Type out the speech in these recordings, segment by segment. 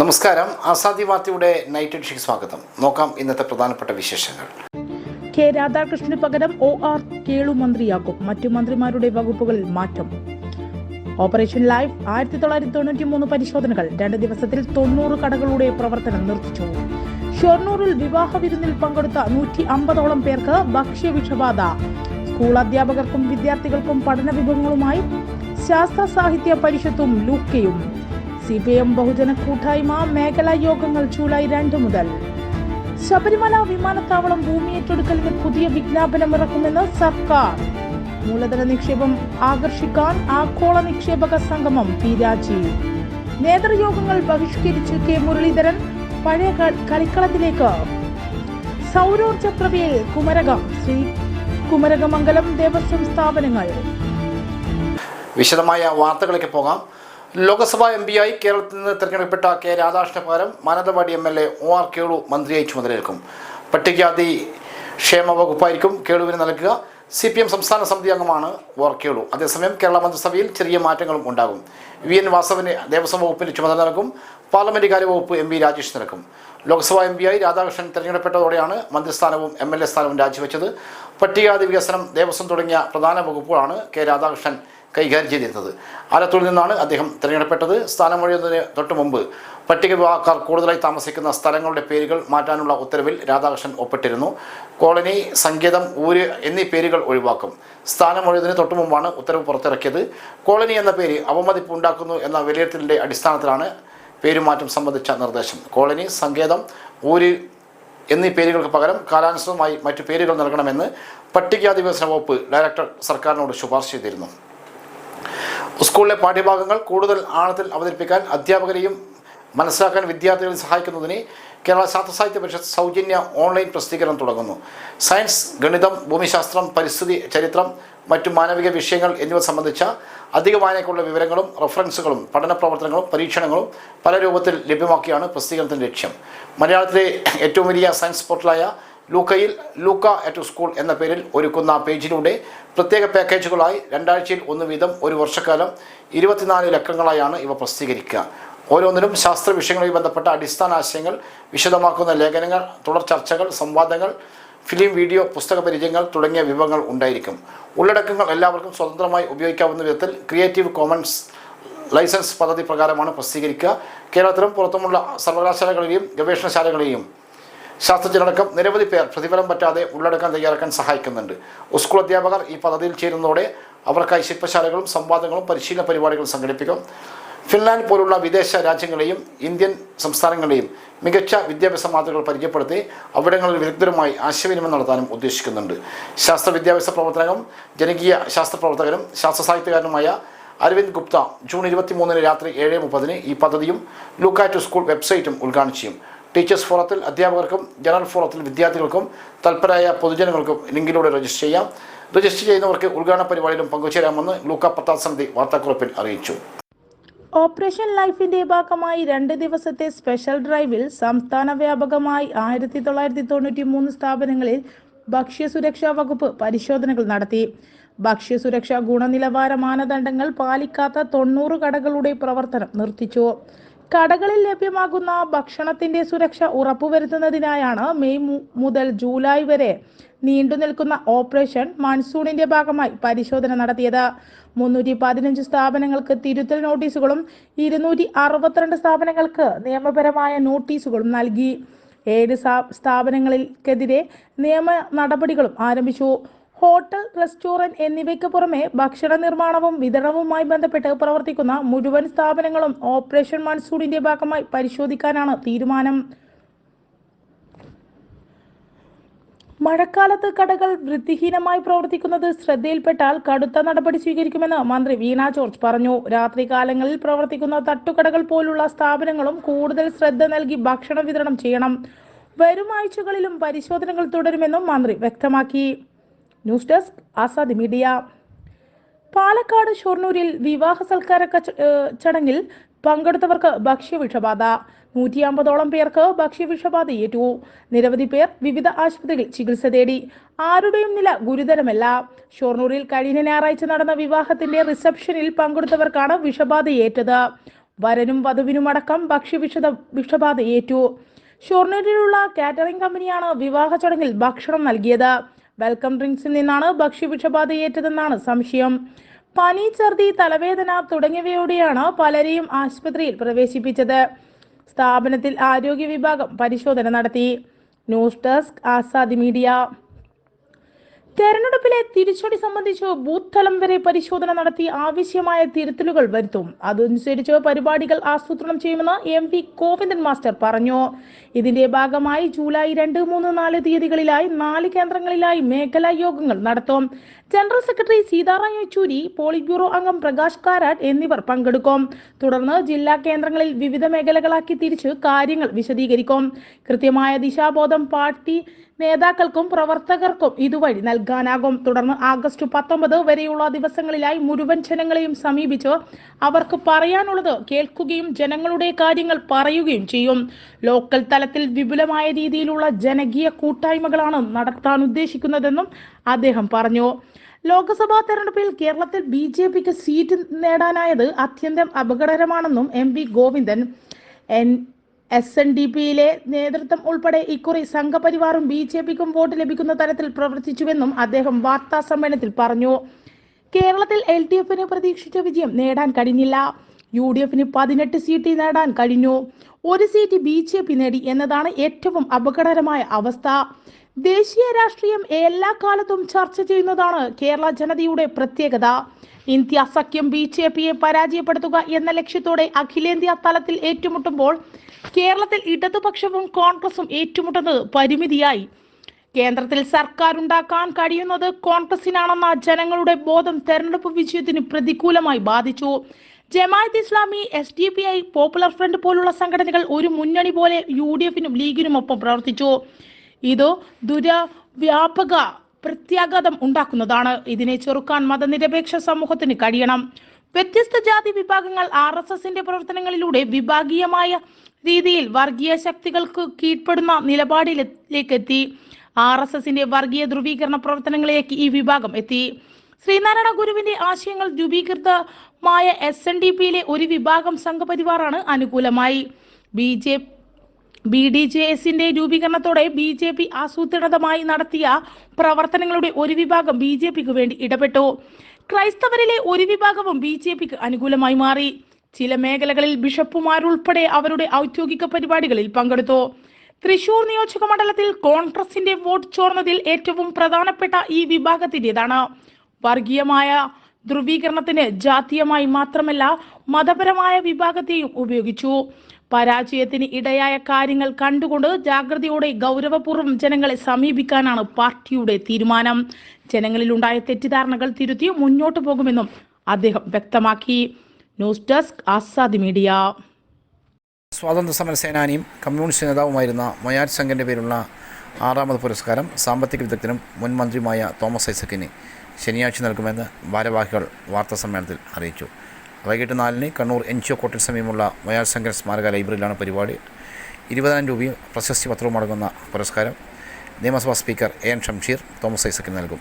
നമസ്കാരം. ആസാദി വാർത്തയുടെ നൈറ്റ് എഡിഷയ്ക്ക് സ്വാഗതം. നോക്കാം ഇന്നത്തെ പ്രധാനപ്പെട്ട വിശേഷങ്ങൾ. കെ രാധാകൃഷ്ണന് പകരം ഒ ആർ കേളു മന്ത്രിയാക്കും. മറ്റു മന്ത്രിമാരുടെ വകുപ്പുകളിൽ മാറ്റം. ഓപ്പറേഷൻ ലൈഫ് ആയിരത്തി തൊള്ളായിരത്തി തൊണ്ണൂറ്റി മൂന്ന് പരിശോധനകൾ. രണ്ട് ദിവസത്തിൽ തൊണ്ണൂറ് കടകളുടെ പ്രവർത്തനം നിർത്തിച്ചു. ഷൊർണൂറിൽ വിവാഹ വിരുന്നിൽ പങ്കെടുത്ത നൂറ്റി അമ്പതോളം പേർക്ക് ഭക്ഷ്യവിഷബാധ. സ്കൂൾ അധ്യാപകർക്കും വിദ്യാർത്ഥികൾക്കും പഠന വിഭവങ്ങളുമായി ശാസ്ത്ര സാഹിത്യ പരിഷത്തും ലൂക്കയും. സി പി എം ബഹുജന കൂട്ടായ്മ മേഖലാ യോഗങ്ങൾ ജൂലൈ രണ്ട് മുതൽ. ശബരിമല വിമാനത്താവളം ഭൂമി ഏറ്റെടുക്കലിന് പുതിയ വിജ്ഞാപനം ഇറക്കുമെന്ന് സർക്കാർ. മൂലധന നിക്ഷേപം ആകർഷിക്കാൻ ആഗോള നിക്ഷേപക സംഗമം പി രാജീവ് നേതൃയോഗങ്ങൾ ബഹിഷ്കരിച്ച് കെ മുരളീധരൻ പഴയ കളിക്കളത്തിലേക്ക്. സൗരോർജ പ്രവിയിൽ കുമരകം ശ്രീ കുമരകമംഗലം ദേവസ്വം സ്ഥാപനങ്ങൾ. വിശദമായ വാർത്തകളൊക്കെ പോകാം. ലോക്സഭാ എം പിയായി കേരളത്തിൽ നിന്ന് തിരഞ്ഞെടുക്കപ്പെട്ട കെ രാധാകൃഷ്ണ പകരം Mananthavady M L A O R Kelu മന്ത്രിയായി ചുമതലയേൽക്കും. പട്ടികജാതി ക്ഷേമ വകുപ്പായിരിക്കും കേളുവിന് നൽകുക. സി പി എം സംസ്ഥാന സമിതി അംഗമാണ് ഒ ആർ കേളു. അതേസമയം കേരള മന്ത്രിസഭയിൽ ചെറിയ മാറ്റങ്ങളും ഉണ്ടാകും. വി എൻ വാസവന് ദേവസ്വം വകുപ്പിന് ചുമതല നൽകും. പാർലമെന്റ് കാര്യവകുപ്പ് എം പി രാജേഷ് നൽകും. ലോക്സഭാ എം പിയായി രാധാകൃഷ്ണൻ തിരഞ്ഞെടുക്കപ്പെട്ടതോടെയാണ് മന്ത്രിസ്ഥാനവും എം എൽ എ സ്ഥാനവും രാജിവെച്ചത്. പട്ടികജാതി വികസനം ദേവസ്വം തുടങ്ങിയ പ്രധാന വകുപ്പുകളാണ് കെ രാധാകൃഷ്ണൻ കൈകാര്യം ചെയ്തിരുന്നത്. ആലത്തൂരിൽ നിന്നാണ് അദ്ദേഹം തിരഞ്ഞെടുക്കപ്പെട്ടത്. സ്ഥാനമൊഴിയുന്നതിന് തൊട്ടു മുമ്പ് പട്ടിക വിഭാഗക്കാർ കൂടുതലായി താമസിക്കുന്ന സ്ഥലങ്ങളുടെ പേരുകൾ മാറ്റാനുള്ള ഉത്തരവിൽ രാധാകൃഷ്ണൻ ഒപ്പിട്ടിരുന്നു. കോളനി സങ്കേതം ഊര് എന്നീ പേരുകൾ ഒഴിവാക്കും. സ്ഥാനമൊഴിയുന്നതിന് തൊട്ടു മുമ്പാണ് ഉത്തരവ് പുറത്തിറക്കിയത്. കോളനി എന്ന പേര് അവമതിപ്പ് ഉണ്ടാക്കുന്നു എന്ന വിലയിരുത്തലിന്റെ അടിസ്ഥാനത്തിലാണ് പേരുമാറ്റം സംബന്ധിച്ച നിർദ്ദേശം. കോളനി സങ്കേതം ഊര് എന്നീ പേരുകൾക്ക് പകരം കാലാനുസൃതമായി മറ്റു പേരുകൾ നൽകണമെന്ന് പട്ടികജാതി വികസന വകുപ്പ് ഡയറക്ടർ സർക്കാരിനോട് ശുപാർശ ചെയ്തിരുന്നു. സ്കൂളിലെ പാഠ്യഭാഗങ്ങൾ കൂടുതൽ ആഴത്തിൽ അവതരിപ്പിക്കാൻ അധ്യാപകരെയും മനസ്സിലാക്കാൻ വിദ്യാർത്ഥികളെ സഹായിക്കുന്നതിന് കേരള ശാസ്ത്ര സാഹിത്യ പരിഷത്ത് സൗജന്യ ഓൺലൈൻ പ്രസിദ്ധീകരണം തുടങ്ങുന്നു. സയൻസ് ഗണിതം ഭൂമിശാസ്ത്രം പരിസ്ഥിതി ചരിത്രം മറ്റു മാനവിക വിഷയങ്ങൾ എന്നിവ സംബന്ധിച്ച അധിക വായനയ്ക്കുള്ള വിവരങ്ങളും റഫറൻസുകളും പഠന പ്രവർത്തനങ്ങളും പരീക്ഷണങ്ങളും പല രൂപത്തിൽ ലഭ്യമാക്കിയാണ് പ്രസിദ്ധീകരണത്തിന്റെ ലക്ഷ്യം. മലയാളത്തിലെ ഏറ്റവും വലിയ സയൻസ് പോർട്ടലായ ലൂക്കയിൽ ലൂക്ക അറ്റ് സ്കൂൾ എന്ന പേരിൽ ഒരുക്കുന്ന പേജിലൂടെ പ്രത്യേക പാക്കേജുകളായി രണ്ടാഴ്ചയിൽ ഒന്ന് വീതം ഒരു വർഷക്കാലം ഇരുപത്തിനാല് ലക്കങ്ങളായാണ് ഇവ പ്രസിദ്ധീകരിക്കുക. ഓരോന്നിനും ശാസ്ത്ര വിഷയങ്ങളുമായി ബന്ധപ്പെട്ട അടിസ്ഥാന ആശയങ്ങൾ വിശദമാക്കുന്ന ലേഖനങ്ങൾ തുടർ ചർച്ചകൾ സംവാദങ്ങൾ ഫിലിം വീഡിയോ പുസ്തക പരിചയങ്ങൾ തുടങ്ങിയ വിഭവങ്ങൾ ഉണ്ടായിരിക്കും. ഉള്ളടക്കങ്ങൾ എല്ലാവർക്കും സ്വതന്ത്രമായി ഉപയോഗിക്കാവുന്ന വിധത്തിൽ ക്രിയേറ്റീവ് കോമൺസ് ലൈസൻസ് പദ്ധതി പ്രകാരമാണ് പ്രസിദ്ധീകരിക്കുക. കേരളത്തിലും പുറത്തുമുള്ള സർവകലാശാലകളെയും ഗവേഷണശാലകളെയും ശാസ്ത്രജ്ഞരടക്കം നിരവധി പേർ പ്രതിഫലം പറ്റാതെ ഉള്ളടക്കം തയ്യാറാക്കാൻ സഹായിക്കുന്നുണ്ട്. സ്കൂൾ അധ്യാപകർ ഈ പദ്ധതിയിൽ ചേരുന്നതോടെ അവർക്കായി ശില്പശാലകളും സംവാദങ്ങളും പരിശീലന പരിപാടികളും സംഘടിപ്പിക്കും. ഫിൻലാൻഡ് പോലുള്ള വിദേശ രാജ്യങ്ങളെയും ഇന്ത്യൻ സംസ്ഥാനങ്ങളെയും മികച്ച വിദ്യാഭ്യാസ മാതൃകകൾ പരിചയപ്പെടുത്തി അവിടങ്ങളിൽ വിദഗ്ധരുമായി ആശയവിനിമയം നടത്താനും ഉദ്ദേശിക്കുന്നുണ്ട്. ശാസ്ത്ര വിദ്യാഭ്യാസ പ്രവർത്തനം ജനകീയ ശാസ്ത്ര പ്രവർത്തകനും ശാസ്ത്ര സാഹിത്യകാരനുമായ അരവിന്ദ് ഗുപ്ത ജൂൺ ഇരുപത്തി മൂന്നിന് രാത്രി ഏഴ് മുപ്പതിന് ഈ പദ്ധതിയും ലുക്കാറ്റ് സ്കൂൾ വെബ്സൈറ്റും ഉദ്ഘാടനം ചെയ്യും. ടീച്ചേഴ്സ് ഫോറത്തിൽ അധ്യാപകർക്കും ജനറൽ ഫോറത്തിൽ വിദ്യാർത്ഥികൾക്കും തൽപരരായ പൊതുജനങ്ങൾക്കും ലിങ്കിലൂടെ രജിസ്റ്റർ ചെയ്യാം. രജിസ്റ്റർ ചെയ്യുന്നവർക്ക് ഉദ്ഘാടന പരിപാടിയിലും പങ്കുചേരാമെന്ന് ലൂക്ക പത്താം സമിതി വാർത്താക്കുറിപ്പിൽ അറിയിച്ചു. ഓപ്പറേഷൻ ലൈഫിന്റെ ഭാഗമായി രണ്ട് ദിവസത്തെ സ്പെഷ്യൽ ഡ്രൈവിൽ സംസ്ഥാന വ്യാപകമായി ആയിരത്തി തൊള്ളായിരത്തി തൊണ്ണൂറ്റി മൂന്ന് സ്ഥാപനങ്ങളിൽ ഭക്ഷ്യസുരക്ഷാ വകുപ്പ് പരിശോധനകൾ നടത്തി. ഭക്ഷ്യസുരക്ഷാ ഗുണനിലവാര മാനദണ്ഡങ്ങൾ പാലിക്കാത്ത തൊണ്ണൂറ് കടകളുടെ പ്രവർത്തനം നിർത്തിച്ചു. കടകളിൽ ലഭ്യമാകുന്ന ഭക്ഷണത്തിന്റെ സുരക്ഷ ഉറപ്പുവരുത്തുന്നതിനായാണ് മെയ് മുതൽ ജൂലൈ വരെ നീണ്ടു നിൽക്കുന്ന ഓപ്പറേഷൻ മൺസൂണിന്റെ ഭാഗമായി പരിശോധന നടത്തിയത്. മുന്നൂറ്റി പതിനഞ്ച് സ്ഥാപനങ്ങൾക്ക് തിരുത്തൽ നോട്ടീസുകളും ഇരുന്നൂറ്റി അറുപത്തിരണ്ട് സ്ഥാപനങ്ങൾക്ക് നിയമപരമായ നോട്ടീസുകളും നൽകി. ഏഴ് സ്ഥാ- സ്ഥാപനങ്ങൾക്കെതിരെ നിയമ നടപടികളും ആരംഭിച്ചു. ഹോട്ടൽ റെസ്റ്റോറന്റ് എന്നിവയ്ക്ക് പുറമെ ഭക്ഷണ നിർമ്മാണവും വിതരണവുമായി ബന്ധപ്പെട്ട് പ്രവർത്തിക്കുന്ന മുഴുവൻ സ്ഥാപനങ്ങളും ഓപ്പറേഷൻ മൺസൂണിന്റെ ഭാഗമായി പരിശോധിക്കാനാണ് തീരുമാനം. മഴക്കാലത്ത് കടകൾ വൃത്തിഹീനമായി പ്രവർത്തിക്കുന്നത് ശ്രദ്ധയിൽപ്പെട്ടാൽ കടുത്ത നടപടി സ്വീകരിക്കുമെന്ന് മന്ത്രി വീണ ജോർജ് പറഞ്ഞു. രാത്രികാലങ്ങളിൽ പ്രവർത്തിക്കുന്ന തട്ടുകടകൾ പോലുള്ള സ്ഥാപനങ്ങളും കൂടുതൽ ശ്രദ്ധ നൽകി ഭക്ഷണ വിതരണം ചെയ്യണം. വരും ആഴ്ചകളിലും പരിശോധനകൾ തുടരുമെന്നും മന്ത്രി വ്യക്തമാക്കി. News desk Azad media. Palakkad ഷൊർണൂരിൽ വിവാഹ സൽക്കാര ചടങ്ങിൽ പങ്കെടുത്തവർക്ക് ഭക്ഷ്യവിഷബാധ. നൂറ്റി അമ്പതോളം പേർക്ക് ഭക്ഷ്യവിഷബാധയേറ്റു നിരവധി പേർ വിവിധ ആശുപത്രികളിൽ ചികിത്സ തേടി. ആരുടെയും നില ഗുരുതരമല്ല. ഷൊർണൂരിൽ കഴിഞ്ഞ ഞായറാഴ്ച നടന്ന വിവാഹത്തിന്റെ റിസപ്ഷനിൽ പങ്കെടുത്തവർക്കാണ് വിഷബാധയേറ്റത് വരനും വധുവിനുമടക്കം ഭക്ഷ്യവിഷ വിഷബാധ ഏറ്റു. ഷൊർണൂരിലുള്ള കാറ്ററിംഗ് കമ്പനിയാണ് വിവാഹ ചടങ്ങിൽ ഭക്ഷണം നൽകിയത്. വെൽക്കം ഡ്രിങ്ക്സിൽ നിന്നാണ് ഭക്ഷ്യവിഷബാധ ഏറ്റതെന്നാണ് സംശയം. പനി ഛർദി തലവേദന തുടങ്ങിയവയോടെയാണ് പലരെയും ആശുപത്രിയിൽ പ്രവേശിപ്പിച്ചത്. സ്ഥാപനത്തിൽ ആരോഗ്യ വിഭാഗം പരിശോധന നടത്തി. News desk Azadi media. തെരഞ്ഞെടുപ്പിലെ തിരിച്ചടി സംബന്ധിച്ച് ബൂത്ത് തലം വരെ പരിശോധന നടത്തി ആവശ്യമായ തിരുത്തലുകൾ വരുത്തും. അതനുസരിച്ച് പരിപാടികൾ ആസൂത്രണം ചെയ്യുമെന്ന് എം പി ഗോവിന്ദൻ മാസ്റ്റർ പറഞ്ഞു. ഇതിന്റെ ഭാഗമായി ജൂലൈ രണ്ട് മൂന്ന് നാല് തീയതികളിലായി നാല് കേന്ദ്രങ്ങളിലായി മേഖലാ യോഗങ്ങൾ നടത്തും. General secretary Sitaram Yechury polit bureau അംഗം പ്രകാശ് കാരാട്ട് എന്നിവർ പങ്കെടുക്കും. തുടർന്ന് ജില്ലാ കേന്ദ്രങ്ങളിൽ വിവിധ മേഖലകളാക്കി തിരിച്ച് കാര്യങ്ങൾ വിശദീകരിക്കും. കൃത്യമായ ദിശാബോധം പാർട്ടി നേതാക്കൾക്കും പ്രവർത്തകർക്കും ഇതുവഴി നൽകാനാകും. തുടർന്ന് ആഗസ്റ്റ് പത്തൊമ്പത് വരെയുള്ള ദിവസങ്ങളിലായി മുഴുവൻ ജനങ്ങളെയും സമീപിച്ച് അവർക്ക് പറയാനുള്ളത് കേൾക്കുകയും ജനങ്ങളുടെ കാര്യങ്ങൾ പറയുകയും ചെയ്യും. ലോക്കൽ തലത്തിൽ വിപുലമായ രീതിയിലുള്ള ജനകീയ കൂട്ടായ്മകളാണ് നടത്താൻ ഉദ്ദേശിക്കുന്നതെന്നും അദ്ദേഹം പറഞ്ഞു. ലോക്സഭാ തെരഞ്ഞെടുപ്പിൽ കേരളത്തിൽ ബി ജെ പിക്ക് സീറ്റ് നേടാനായത് അത്യന്തം അപകടകരമാണെന്നും M V Govindan N S N D പിയിലെ നേതൃത്വം ഉൾപ്പെടെ ഇക്കുറി സംഘപരിവാറും ബി ജെ പിക്കും വോട്ട് ലഭിക്കുന്ന തരത്തിൽ പ്രവർത്തിച്ചുവെന്നും അദ്ദേഹം വാർത്താ സമ്മേളനത്തിൽ പറഞ്ഞു. കേരളത്തിൽ എൽ ഡി എഫിന് പ്രതീക്ഷിച്ച വിജയം നേടാൻ കഴിഞ്ഞില്ല. യു ഡി എഫിന് പതിനെട്ട് സീറ്റ് നേടാൻ കഴിഞ്ഞു. ഒരു സീറ്റ് ബി ജെ പി നേടി എന്നതാണ് ഏറ്റവും അപകടകരമായ അവസ്ഥ. ദേശീയ രാഷ്ട്രീയം എല്ലാ കാലത്തും ചർച്ച ചെയ്യുന്നതാണ് കേരള ജനതയുടെ പ്രത്യേകത. ഇന്ത്യ സഖ്യം ബി ജെ പിയെ പരാജയപ്പെടുത്തുക എന്ന ലക്ഷ്യത്തോടെ അഖിലേന്ത്യാ തലത്തിൽ ഏറ്റുമുട്ടുമ്പോൾ കേരളത്തിൽ ഇടതുപക്ഷവും കോൺഗ്രസും ഏറ്റുമുട്ടുന്നത് പരിമിതിയായി. കേന്ദ്രത്തിൽ സർക്കാർ ഉണ്ടാക്കാൻ കഴിയുന്നത് കോൺഗ്രസിനാണെന്ന ജനങ്ങളുടെ ബോധം തെരഞ്ഞെടുപ്പ് വിജയത്തിന് പ്രതികൂലമായി ബാധിച്ചു. Jamaat Islami S D P I Popular Front പോലുള്ള സംഘടനകൾ ഒരു മുന്നണി പോലെ യു ഡി എഫിനും ലീഗിനുമൊപ്പം പ്രവർത്തിച്ചു. ഇത് ദുരവ്യാപക പ്രത്യാഘാതം ഉണ്ടാക്കുന്നതാണ്. ഇതിനെ ചെറുക്കാൻ മതനിരപേക്ഷ സമൂഹത്തിന് കഴിയണം. വ്യത്യസ്ത ജാതി വിഭാഗങ്ങൾ ആർ എസ് എസിന്റെ പ്രവർത്തനങ്ങളിലൂടെ വിഭാഗീയമായ രീതിയിൽ വർഗീയ ശക്തികൾക്ക് കീഴ്പ്പെടുന്ന നിലപാടിലേക്ക് എത്തി ആർ എസ് എസിന്റെ വർഗീയ ധ്രുവീകരണ പ്രവർത്തനങ്ങളിലേക്ക് ഈ വിഭാഗം എത്തി. ശ്രീനാരായണ ഗുരുവിന്റെ ആശയങ്ങൾ രൂപീകൃതമായ എസ് എൻ ഡി പിയിലെ ഒരു വിഭാഗം സംഘപരിവാറാണ് അനുകൂലമായി. B J B D J എസിന്റെ രൂപീകരണത്തോടെ ബി ജെ പി ആസൂത്രിതമായി നടത്തിയ പ്രവർത്തനങ്ങളുടെ ഒരു വിഭാഗം ബി ജെ പിക്ക് വേണ്ടി ഇടപെട്ടു. ക്രൈസ്തവരിലെ ഒരു വിഭാഗവും ബി ജെ പിക്ക് അനുകൂലമായി മാറി. ചില മേഖലകളിൽ ബിഷപ്പുമാരുൾപ്പെടെ അവരുടെ ഔദ്യോഗിക പരിപാടികളിൽ പങ്കെടുത്തു. തൃശൂർ നിയോജക മണ്ഡലത്തിൽ കോൺഗ്രസിന്റെ വോട്ട് ചോർന്നതിൽ ഏറ്റവും പ്രധാനപ്പെട്ട ഈ വിഭാഗത്തിന്റെതാണ് വർഗീയമായ ധ്രുവീകരണത്തിന് ജാതീയമായി മാത്രമല്ല മതപരമായ വിഭാഗത്തെയും ഉപയോഗിച്ചു. പരാജയത്തിന് ഇടയായ കാര്യങ്ങൾ കണ്ടുകൊണ്ട് ജാഗ്രതയോടെ ഗൗരവപൂർവം ജനങ്ങളെ സമീപിക്കാനാണ് പാർട്ടിയുടെ തീരുമാനം. ജനങ്ങളിലുണ്ടായ തെറ്റിദ്ധാരണകൾ തിരുത്തി മുന്നോട്ടു പോകുമെന്നും അദ്ദേഹം വ്യക്തമാക്കി. News desk Azad media. സ്വാതന്ത്ര്യ സമര സേനാനിയും കമ്മ്യൂണിസ്റ്റ് നേതാവുമായിരുന്ന മൊയാർ ശങ്കറിന്റെ പേരുള്ള ആറാമത് പുരസ്കാരം സാമ്പത്തിക വിദഗ്ധനും മുൻ മന്ത്രിയുമായ തോമസ് ഐസക്കിന് ശനിയാഴ്ച നൽകുമെന്ന് ഭാരവാഹികൾ വാർത്താ സമ്മേളനത്തിൽ അറിയിച്ചു. വൈകിട്ട് നാലിന് കണ്ണൂർ എൻ ജി ഒ കോട്ടിന് സമീപമുള്ള മൊയാർ ശങ്കർ സ്മാരക ലൈബ്രറിയിലാണ് പരിപാടി. ഇരുപതിനായിരം രൂപയും പ്രശസ്തി പത്രവും അടങ്ങുന്ന പുരസ്കാരം നിയമസഭാ speaker A N Shamseer Thomas ഐസക്കിന് നൽകും.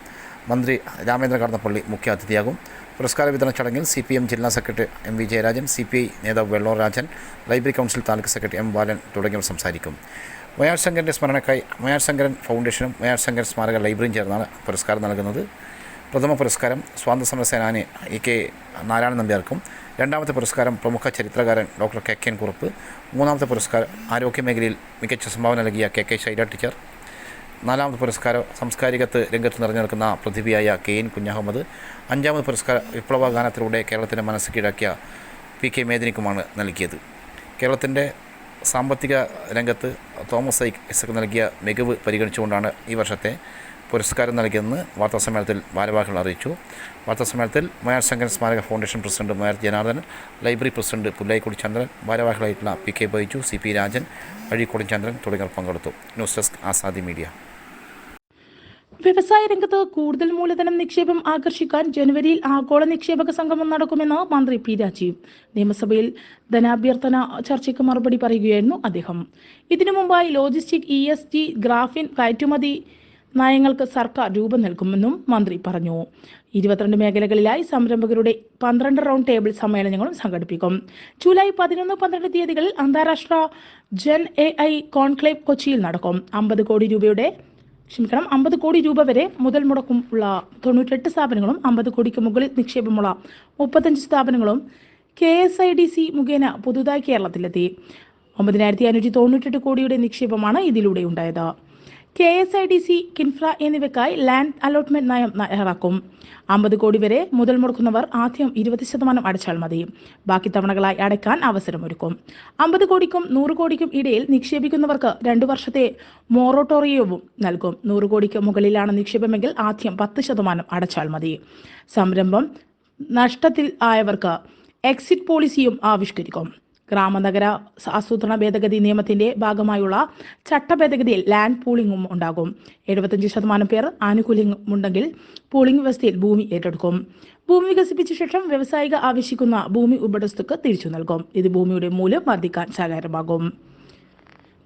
മന്ത്രി രാമേന്ദ്ര കടന്നപ്പള്ളി മുഖ്യ അതിഥിയാകും. പുരസ്കാര വിതരണ ചടങ്ങിൽ സി പി എം ജില്ലാ secretary M V Jayarajan C P I നേതാവ് Vellore Rajan library council taluk secretary M Balan തുടങ്ങിയവർ സംസാരിക്കും. മയാർ ശങ്കരന്റെ സ്മരണക്കായി മയാർ ശങ്കരൻ ഫൗണ്ടേഷനും മയാർ ശങ്കരൻ സ്മാരക ലൈബ്രറിയും ചേർന്നാണ് പുരസ്കാരം നൽകുന്നത്. പ്രഥമ പുരസ്കാരം സ്വാതന്ത്ര്യ സേനാനി ഇ കെ നാരായണൻ നമ്പ്യാർക്കും. രണ്ടാമത്തെ പുരസ്കാരം പ്രമുഖ ചരിത്രകാരൻ doctor K K N Kurup. മൂന്നാമത്തെ പുരസ്കാരം ആരോഗ്യമേഖലയിൽ മികച്ച സംഭാവന നൽകിയ കെ കെ ശൈല ടീച്ചർ. നാലാമത് പുരസ്കാരം സാംസ്കാരികത്ത് രംഗത്ത് നിറഞ്ഞു നിൽക്കുന്ന പ്രതിഭയായ കെ എൻ കുഞ്ഞഹമ്മദ്. അഞ്ചാമത് പുരസ്കാരം വിപ്ലവ ഗാനത്തിലൂടെ കേരളത്തിന്റെ മനസ്സ് കീഴാക്കിയ പി കെ മേദിനിക്കുമാണ് നൽകിയത്. കേരളത്തിന്റെ സാമ്പത്തിക രംഗത്ത് തോമസ് ഐ എസ് നൽകിയ മികവ് പരിഗണിച്ചുകൊണ്ടാണ് ഈ വർഷത്തെ പുരസ്കാരം നൽകിയെന്ന് വാർത്താസമ്മേളനത്തിൽ ഭാരവാഹികൾ അറിയിച്ചു. വാർത്താസമ്മേളനത്തിൽ മയാർ ശങ്കരൻ സ്മാരക foundation president Mayar Janardhanan library president Pullayikkudi Chandran ഭാരവാഹികളായിട്ടുള്ള P K Baiju C P Rajan Azhikode Chandran തുടങ്ങിയവർ പങ്കെടുത്തു. News desk Azadi media. വ്യവസായ രംഗത്ത് കൂടുതൽ മൂലധനം നിക്ഷേപം ആകർഷിക്കാൻ ജനുവരിയിൽ ആഗോള നിക്ഷേപക സംഗമം നടക്കുമെന്ന് മന്ത്രി പി രാജീവ്. നിയമസഭയിൽ ധനാഭ്യർത്ഥന ചർച്ചയ്ക്ക് മറുപടി പറയുകയായിരുന്നു അദ്ദേഹം. ഇതിനു മുമ്പായി logistic E S G graphene കയറ്റുമതി നയങ്ങൾക്ക് സർക്കാർ രൂപം നൽകുമെന്നും മന്ത്രി പറഞ്ഞു. ഇരുപത്തിരണ്ട് മേഖലകളിലായി സംരംഭകരുടെ പന്ത്രണ്ട് റൗണ്ട് ടേബിൾ സമ്മേളനങ്ങളും സംഘടിപ്പിക്കും. ജൂലൈ പതിനൊന്ന് പന്ത്രണ്ട് തീയതികളിൽ അന്താരാഷ്ട്ര ജൻ എ ഐ കോൺക്ലേവ് കൊച്ചിയിൽ നടക്കും. അമ്പത് കോടി രൂപയുടെ ക്ഷമിക്കണം അമ്പത് കോടി രൂപ വരെ മുതൽ മുടക്കും ഉള്ള തൊണ്ണൂറ്റെട്ട് സ്ഥാപനങ്ങളും അമ്പത് കോടിക്ക് മുകളിൽ നിക്ഷേപമുള്ള മുപ്പത്തഞ്ച് സ്ഥാപനങ്ങളും K S I D C മുഖേന പുതുതായി കേരളത്തിലെത്തി. ഒമ്പതിനായിരത്തി അഞ്ഞൂറ്റി തൊണ്ണൂറ്റെട്ട് കോടിയുടെ നിക്ഷേപമാണ് ഇതിലൂടെ ഉണ്ടായത്. K S I D C Kinfra എന്നിവയ്ക്കായി ലാൻഡ് അലോട്ട്മെന്റ് നയം തയ്യാറാക്കും അമ്പത് കോടി വരെ മുതൽ മുടക്കുന്നവർ ആദ്യം ഇരുപത് ശതമാനം അടച്ചാൽ മതി. ബാക്കി തവണകളായി അടയ്ക്കാൻ അവസരമൊരുക്കും. അമ്പത് കോടിക്കും നൂറ് കോടിക്കും ഇടയിൽ നിക്ഷേപിക്കുന്നവർക്ക് രണ്ടു വർഷത്തെ മോറട്ടോറിയവും നൽകും. നൂറ് കോടിക്ക് മുകളിലാണ് നിക്ഷേപമെങ്കിൽ ആദ്യം പത്ത് ശതമാനം അടച്ചാൽ മതി. സംരംഭം നഷ്ടത്തിൽ ആയവർക്ക് എക്സിറ്റ് പോളിസിയും ആവിഷ്കരിക്കും. ഗ്രാമനഗര ആസൂത്രണ ഭേദഗതി നിയമത്തിന്റെ ഭാഗമായുള്ള ചട്ട ഭേദഗതിയിൽ ലാൻഡ് പൂളിംഗും ഉണ്ടാകും. എഴുപത്തഞ്ച് ശതമാനം പേർ ആനുകൂല്യമുണ്ടെങ്കിൽ പൂളിംഗ് വ്യവസ്ഥയിൽ ഭൂമി ഏറ്റെടുക്കും. ഭൂമി വികസിപ്പിച്ച ശേഷം വ്യവസായിക ആവശ്യിക്കുന്ന ഭൂമി ഉടമസ്ഥക്ക് തിരിച്ചു നൽകും. ഇത് ഭൂമിയുടെ മൂല്യം വർദ്ധിക്കാൻ സഹായകരമാകും.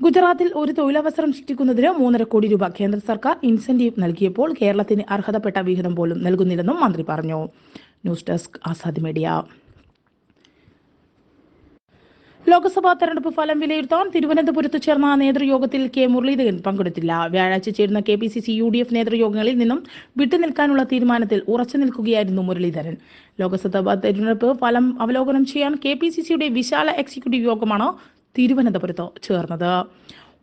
ഗുജറാത്തിൽ ഒരു തൊഴിലവസരം സൃഷ്ടിക്കുന്നതിന് മൂന്നര കോടി രൂപ കേന്ദ്ര സർക്കാർ ഇൻസെന്റീവ് നൽകിയപ്പോൾ കേരളത്തിന് അർഹതപ്പെട്ട വിഹിതം പോലും നൽകുന്നില്ലെന്നും മന്ത്രി പറഞ്ഞു. News desk Azad media. Lok Sabha തെരഞ്ഞെടുപ്പ് ഫലം വിലയിരുത്താൻ തിരുവനന്തപുരത്ത് ചേർന്ന നേതൃയോഗത്തിൽ കെ മുരളീധരൻ പങ്കെടുത്തില്ല. വ്യാഴാഴ്ച ചേരുന്ന K P C C U D F നേതൃയോഗങ്ങളിൽ നിന്നും വിട്ടുനിൽക്കാനുള്ള തീരുമാനത്തിൽ ഉറച്ചു നിൽക്കുകയായിരുന്നു മുരളീധരൻ. ലോക്സഭാ തെരഞ്ഞെടുപ്പ് ഫലം അവലോകനം ചെയ്യാൻ കെ പി സി സിയുടെ വിശാല എക്സിക്യൂട്ടീവ് യോഗമാണ് തിരുവനന്തപുരത്ത് ചേർന്നത്.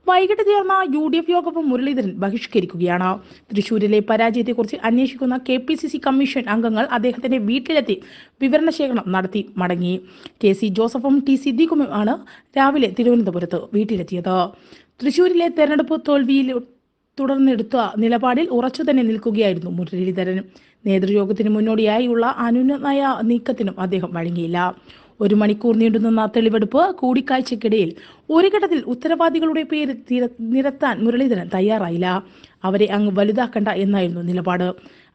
വൈകിട്ട് ചേർന്ന യു ഡി എഫ് യോഗവും മുരളീധരൻ ബഹിഷ്കരിക്കുകയാണ്. തൃശൂരിലെ പരാജയത്തെക്കുറിച്ച് അന്വേഷിക്കുന്ന K P C C commission അംഗങ്ങൾ അദ്ദേഹത്തിന്റെ വീട്ടിലെത്തി വിവരണശേഖരണം നടത്തി മടങ്ങി. കെ സി ജോസഫും ടി സിദ്ദീഖുമാണ് രാവിലെ തിരുവനന്തപുരത്ത് വീട്ടിലെത്തിയത്. തൃശൂരിലെ തെരഞ്ഞെടുപ്പ് തോൽവിയിൽ തുടർന്നെടുത്ത നിലപാടിൽ ഉറച്ചു തന്നെ നിൽക്കുകയായിരുന്നു മുരളീധരൻ. നേതൃയോഗത്തിന് മുന്നോടിയായുള്ള അനുനയ നീക്കത്തിനും അദ്ദേഹം വഴങ്ങിയില്ല. ഒരു മണിക്കൂർ നീണ്ടുനിന്ന തെളിവെടുപ്പ് കൂടിക്കാഴ്ചക്കിടയിൽ ഒരു ഘട്ടത്തിൽ ഉത്തരവാദികളുടെ പേര് നിരത്താൻ മുരളീധരൻ തയ്യാറായില്ല. അവരെ അങ്ങ് വലുതാക്കണ്ട എന്നായിരുന്നു നിലപാട്.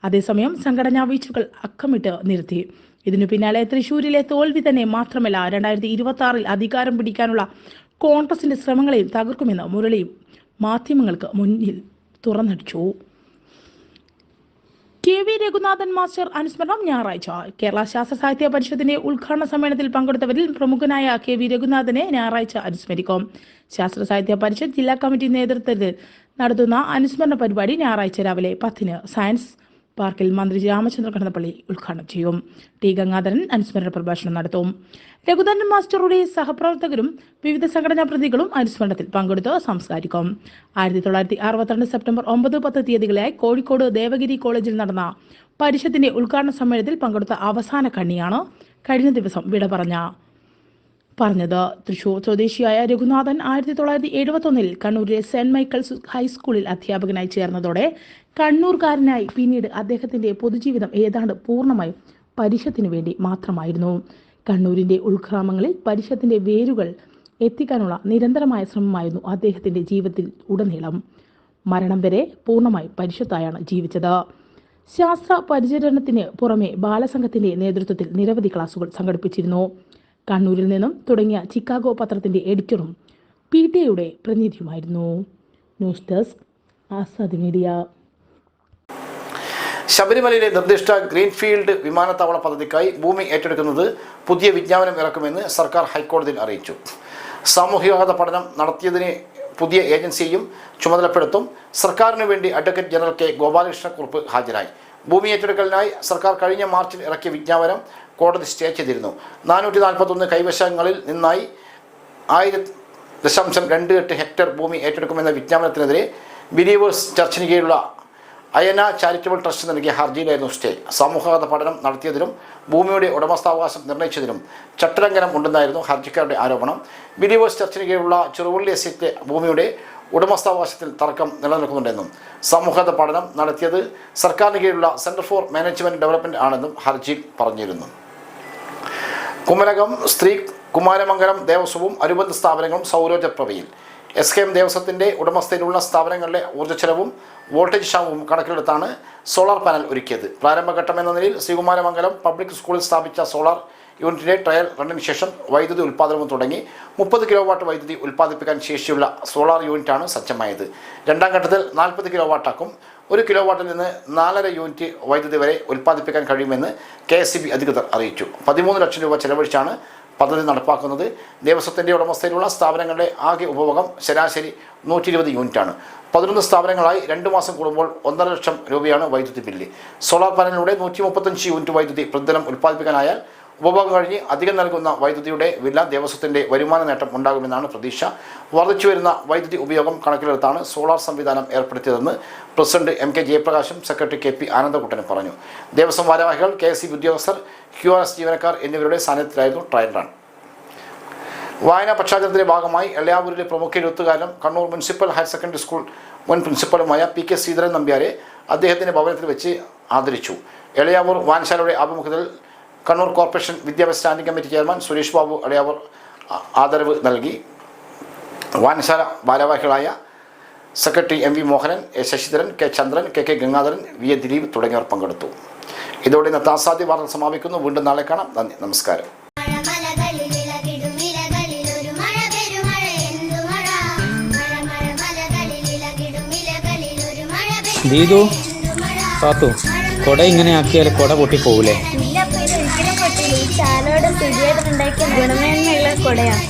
അതേസമയം സംഘടനാ വീഴ്ചകൾ അക്കമിട്ട് നിർത്തി ഇതിനു പിന്നാലെ തൃശൂരിലെ തോൽവി തന്നെ മാത്രമല്ല രണ്ടായിരത്തി ഇരുപത്തി ആറിൽ അധികാരം പിടിക്കാനുള്ള കോൺഗ്രസിന്റെ ശ്രമങ്ങളെയും തകർക്കുമെന്ന് മുരളിയും മാധ്യമങ്ങൾക്ക് മുന്നിൽ തുറന്നടിച്ചു. കെ വി രഘുനാഥൻ മാസ്റ്റർ അനുസ്മരണം ഞായറാഴ്ച. കേരള ശാസ്ത്ര സാഹിത്യ പരിഷത്തിന്റെ ഉദ്ഘാടന സമ്മേളനത്തിൽ പങ്കെടുത്തവരിൽ പ്രമുഖനായ കെ വി രഘുനാഥനെ ഞായറാഴ്ച അനുസ്മരിക്കും. ശാസ്ത്ര സാഹിത്യ പരിഷത്ത് ജില്ലാ കമ്മിറ്റി നേതൃത്വത്തിൽ നടത്തുന്ന അനുസ്മരണ പരിപാടി ഞായറാഴ്ച രാവിലെ പത്തിന്. സയൻസ് പാർക്കിൽ മന്ത്രി രാമചന്ദ്ര കടന്നപ്പള്ളി ഉദ്ഘാടനം ചെയ്യും. ടി ഗംഗാധരൻ അനുസ്മരണ പ്രഭാഷണം നടത്തും. രഘുധരൻ മാസ്റ്ററുടെ സഹപ്രവർത്തകരും വിവിധ സംഘടനാ പ്രതികളും അനുസ്മരണത്തിൽ പങ്കെടുത്ത് സംസ്കാരിക്കും ആയിരത്തി തൊള്ളായിരത്തി അറുപത്തിരണ്ട് സെപ്റ്റംബർ ഒമ്പത് പത്ത് തീയതികളായി കോഴിക്കോട് ദേവഗിരി കോളേജിൽ നടന്ന പരിഷത്തിന്റെ ഉദ്ഘാടന സമ്മേളനത്തിൽ പങ്കെടുത്ത അവസാന കണ്ണിയാണ് കഴിഞ്ഞ ദിവസം വിട പറഞ്ഞത്. തൃശൂർ സ്വദേശിയായ രഘുനാഥൻ ആയിരത്തി തൊള്ളായിരത്തി എഴുപത്തി ഒന്നിൽ കണ്ണൂരിലെ സെന്റ് മൈക്കിൾസ് ഹൈസ്കൂളിൽ അധ്യാപകനായി ചേർന്നതോടെ കണ്ണൂർക്കാരനായി പിന്നീട് അദ്ദേഹത്തിന്റെ പൊതുജീവിതം ഏതാണ്ട് പൂർണമായും പരിഷത്തിനു വേണ്ടി മാത്രമായിരുന്നു. കണ്ണൂരിന്റെ ഉൾഗ്രാമങ്ങളിൽ പരിഷത്തിന്റെ വേരുകൾ എത്തിക്കാനുള്ള നിരന്തരമായ ശ്രമമായിരുന്നു അദ്ദേഹത്തിന്റെ ജീവിതത്തിൽ ഉടനീളം. മരണം വരെ പൂർണമായി പരിഷത്തായാണ് ജീവിച്ചത്. ശാസ്ത്ര പരിചരണത്തിന് പുറമെ ബാലസംഘത്തിന്റെ നേതൃത്വത്തിൽ നിരവധി ക്ലാസുകൾ സംഘടിപ്പിച്ചിരുന്നു. കണ്ണൂരിൽ നിന്നും തുടങ്ങിയ ചിക്കാഗോ പത്രത്തിന്റെ എഡിറ്ററും പി ടി എയുടെ പ്രതിനിധിയുമായിരുന്നു. News desk Azad media. ശബരിമലയിലെ നിർദ്ദിഷ്ട ഗ്രീൻഫീൽഡ് വിമാനത്താവള പദ്ധതിക്കായി ഭൂമി ഏറ്റെടുക്കുന്നത് പുതിയ വിജ്ഞാപനം ഇറക്കുമെന്ന് സർക്കാർ ഹൈക്കോടതിയിൽ അറിയിച്ചു. സാമൂഹികവാദ പഠനം നടത്തിയതിന് പുതിയ ഏജൻസിയെയും ചുമതലപ്പെടുത്തും സർക്കാരിന് വേണ്ടി അഡ്വക്കേറ്റ് ജനറൽ കെ ഗോപാലകൃഷ്ണക്കുറുപ്പ് ഹാജരായി. ഭൂമി ഏറ്റെടുക്കലിനായി സർക്കാർ കഴിഞ്ഞ മാർച്ചിൽ ഇറക്കിയ വിജ്ഞാപനം കോടതി സ്റ്റേ ചെയ്തിരുന്നു. നാനൂറ്റി നാൽപ്പത്തൊന്ന് കൈവശങ്ങളിൽ നിന്നായി ആയിരത്തി ദശാംശം രണ്ട് എട്ട് ഹെക്ടർ ഭൂമി ഏറ്റെടുക്കുമെന്ന വിജ്ഞാപനത്തിനെതിരെ ബിലീവേഴ്സ് ചർച്ചിന് കീഴിലുള്ള അയന ചാരിറ്റബിൾ ട്രസ്റ്റ് നൽകിയ ഹർജിയിലായിരുന്നു സ്റ്റേ. സമൂഹഗത പഠനം നടത്തിയതിലും ഭൂമിയുടെ ഉടമസ്ഥാവകാശം നിർണയിച്ചതിലും ചട്ടലംഘനം ഉണ്ടെന്നായിരുന്നു ഹർജിക്കാരുടെ ആരോപണം. ബിലീവേഴ്സ് ചർച്ചിന് കീഴിലുള്ള ചെറുവള്ളി എസ്റ്റേറ്റ് ഭൂമിയുടെ ഉടമസ്ഥാവകാശത്തിൽ തർക്കം നിലനിൽക്കുന്നുണ്ടെന്നും സമൂഹത പഠനം നടത്തിയത് സർക്കാരിന് കീഴിലുള്ള സെന്റർ ഫോർ മാനേജ്മെന്റ് ഡെവലപ്മെന്റ് ആണെന്നും ഹർജിയിൽ പറഞ്ഞിരുന്നു. കുമരകം സ്ത്രീ കുമാരമംഗലം ദേവസ്വവും അനുബന്ധ സ്ഥാപനങ്ങളും സൗരോർജപ്രഭയിൽ എസ് കെ എം ദേവസ്വത്തിന്റെ ഉടമസ്ഥയിലുള്ള സ്ഥാപനങ്ങളിലെ ഊർജച്ചെലവും വോൾട്ടേജ് ക്ഷാമവും കണക്കിലെടുത്താണ് സോളാർ പാനൽ ഒരുക്കിയത്. പ്രാരംഭഘട്ടം എന്ന നിലയിൽ ശ്രീകുമാരമംഗലം പബ്ലിക് സ്കൂളിൽ സ്ഥാപിച്ച സോളാർ യൂണിറ്റിലെ ട്രയൽ റണ്ണിന് ശേഷം വൈദ്യുതി ഉൽപ്പാദനവും തുടങ്ങി. മുപ്പത് കിലോ വാട്ട് വൈദ്യുതി ഉൽപ്പാദിപ്പിക്കാൻ ശേഷിയുള്ള സോളാർ യൂണിറ്റാണ് സജ്ജമായത്. രണ്ടാം ഘട്ടത്തിൽ നാൽപ്പത് കിലോ വാട്ടാക്കും ഒരു കിലോ വാട്ടിൽ നിന്ന് നാലര യൂണിറ്റ് വൈദ്യുതി വരെ ഉൽപ്പാദിപ്പിക്കാൻ കഴിയുമെന്ന് കെ എസ് അധികൃതർ അറിയിച്ചു. പതിമൂന്ന് ലക്ഷം രൂപ ചെലവഴിച്ചാണ് പദ്ധതി നടപ്പാക്കുന്നത്. ദേവസ്വത്തിന്റെ ഉടമസ്ഥയിലുള്ള സ്ഥാപനങ്ങളുടെ ആകെ ഉപഭോഗം ശരാശരി നൂറ്റി ഇരുപത് യൂണിറ്റാണ്. പതിനൊന്ന് സ്ഥാപനങ്ങളായി രണ്ട് മാസം കൂടുമ്പോൾ ഒന്നര ലക്ഷം രൂപയാണ് വൈദ്യുതി ബില്ല്. സോളാർ പാനലിലൂടെ നൂറ്റി മുപ്പത്തഞ്ച് യൂണിറ്റ് വൈദ്യുതി പ്രതിദിനം ഉൽപ്പാദിപ്പിക്കാനായാൽ ഉപഭോഗം കഴിഞ്ഞ് അധികം നൽകുന്ന വൈദ്യുതിയുടെ വില ദേവസ്വത്തിന്റെ വരുമാന നേട്ടം ഉണ്ടാകുമെന്നാണ് പ്രതീക്ഷ. വർദ്ധിച്ചു വരുന്ന വൈദ്യുതി ഉപയോഗം കണക്കിലെടുത്താണ് സോളാർ സംവിധാനം ഏർപ്പെടുത്തിയതെന്ന് പ്രസിഡന്റ് എം കെ ജയപ്രകാശും സെക്രട്ടറി കെ പി ആനന്ദകുട്ടനും പറഞ്ഞു. ദേവസ്വം ഭാരവാഹികൾ കെ എസ് ഉദ്യോഗസ്ഥർ ക്യു ആർ എസ് ജീവനക്കാർ എന്നിവരുടെ സാന്നിധ്യത്തിലായിരുന്നു ട്രയൽ റൺ. വായനാ പക്ഷാചരണത്തിന്റെ ഭാഗമായി എളയാവൂരിലെ പ്രമുഖ എഴുത്തുകാരനും Kannur municipal higher secondary school മുൻ പ്രിൻസിപ്പലുമായ പി കെ ശ്രീധരൻ നമ്പ്യാരെ അദ്ദേഹത്തിന്റെ ഭവനത്തിൽ വെച്ച് ആദരിച്ചു. എളയാവൂർ വായനശാലയുടെ ആഭിമുഖ്യത്തിൽ കണ്ണൂർ കോർപ്പറേഷൻ വിദ്യാഭ്യാസ standing committee chairman Suresh Babu അടയാവർ ആദരവ് നൽകി. വായനശാല ഭാരവാഹികളായ secretary M V Mohanan A Sasidharan K Chandran K K Gangadharan V A Dileep തുടങ്ങിയവർ പങ്കെടുത്തു. ഇതോടെ ഇന്നത്തെ താസാദ്യ വാർത്ത സമാപിക്കുന്നു. വീണ്ടും നാളെ കാണാം. നന്ദി. നമസ്കാരം. കൊട ഇങ്ങനെ ആക്കിയാൽ കൊട പൊട്ടിപ്പോകൂലേ? ഗുണമേന്മയുള്ള കൊടയാണ്